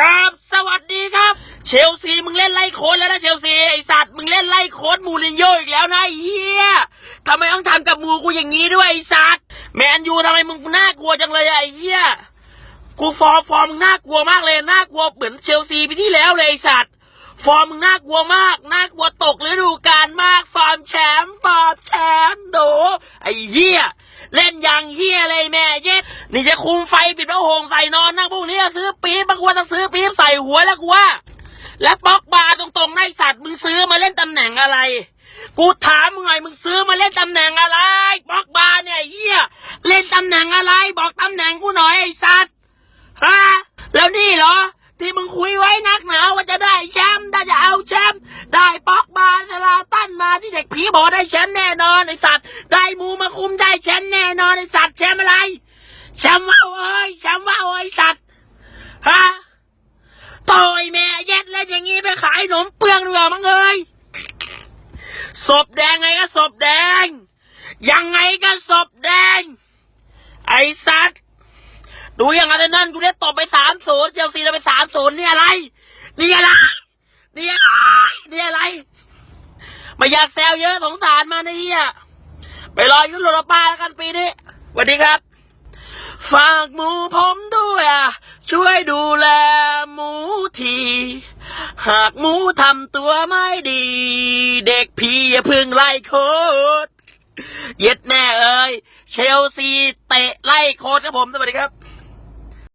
กับสวัสดีครับ เชลซีมึงเล่นไล่โค้ดแล้วนะเชลซีไอสัตว์มึงเล่นไล่โค้ดมูรินโญ่อีกแล้วนะเฮียทำไมต้องทำกับมูกูอย่างนี้ด้วยไอสัตว์แมนยูทำไมมึงน่ากลัวจังเลยไอเฮียกูฟอร์มฟอร์มมึงน่ากลัวมากเลยน่ากลัวเหมือนเชลซีปีที่แล้วเลยไอสัตว์ฟอร์มมึงน่ากลัวมากน่ากลัวตกฤดูกาลมากฟอร์มแชมป์ฟอร์มแชมป์โดไอเฮียเล่นอย่างเฮีย นี่จะคุมไฟปิดพระโหงใส่นอนนั่งพวกนี้ซื้อปี๊บบางวันต้องซื้อปี๊บใส่หัวแล้วกูว่า และป๊อกบาร์ตรงๆไอ้สัตว์มึงซื้อมาเล่นตำแหน่งอะไร กูถามมึงหน่อยมึงซื้อมาเล่นตำแหน่งอะไรป๊อกบาร์เนี่ยเฮียเล่นตำแหน่งอะไรบอกตำแหน่งกูหน่อยไอ้สัตว์ฮะแล้วนี่เหรอ ที่มึงคุยไว้นักหนาว่าจะได้แชมป์ได้จะเอาแชมป์ได้ป๊อกบาร์สลาตันมาที่เด็กผีบอกได้แชมป์แน่นอนไอ้สัตว์ได้มูมาคุมได้แชมป์แน่นอนไอ้สัตว์ แชมป์ว่าวเอ้ยแชมป์ว่าวไอ้สัตว์ฮะต่อยแม่เย็ดแล้วอย่างงี้ไปขายขนมเปลืองดีกว่ามั้งเอ้ยศพแดงไงก็ศพแดง ยังไงก็ศพแดง ไอ้สัตว์ดูอย่างนั้นนั่นกูได้ตบไปสามศูนย์เจลซีเราไปสามศูนย์นี่อะไร นี่อะไร นี่อะไรนี่อะไร ไม่อยากแซวเยอะสงสารมานะเฮียไปรอยุโรปาแล้วกันปีนี้สวัสดีครับ ฝากหมูผมด้วยอะช่วยดูแลหมูทีหากหมูทำตัวไม่ดี เด็กพี่อย่าพึ่งไล่โคตรเย็ดแน่เอ้ยเชลซีเตะไล่โคตรครับผมสวัสดีครับ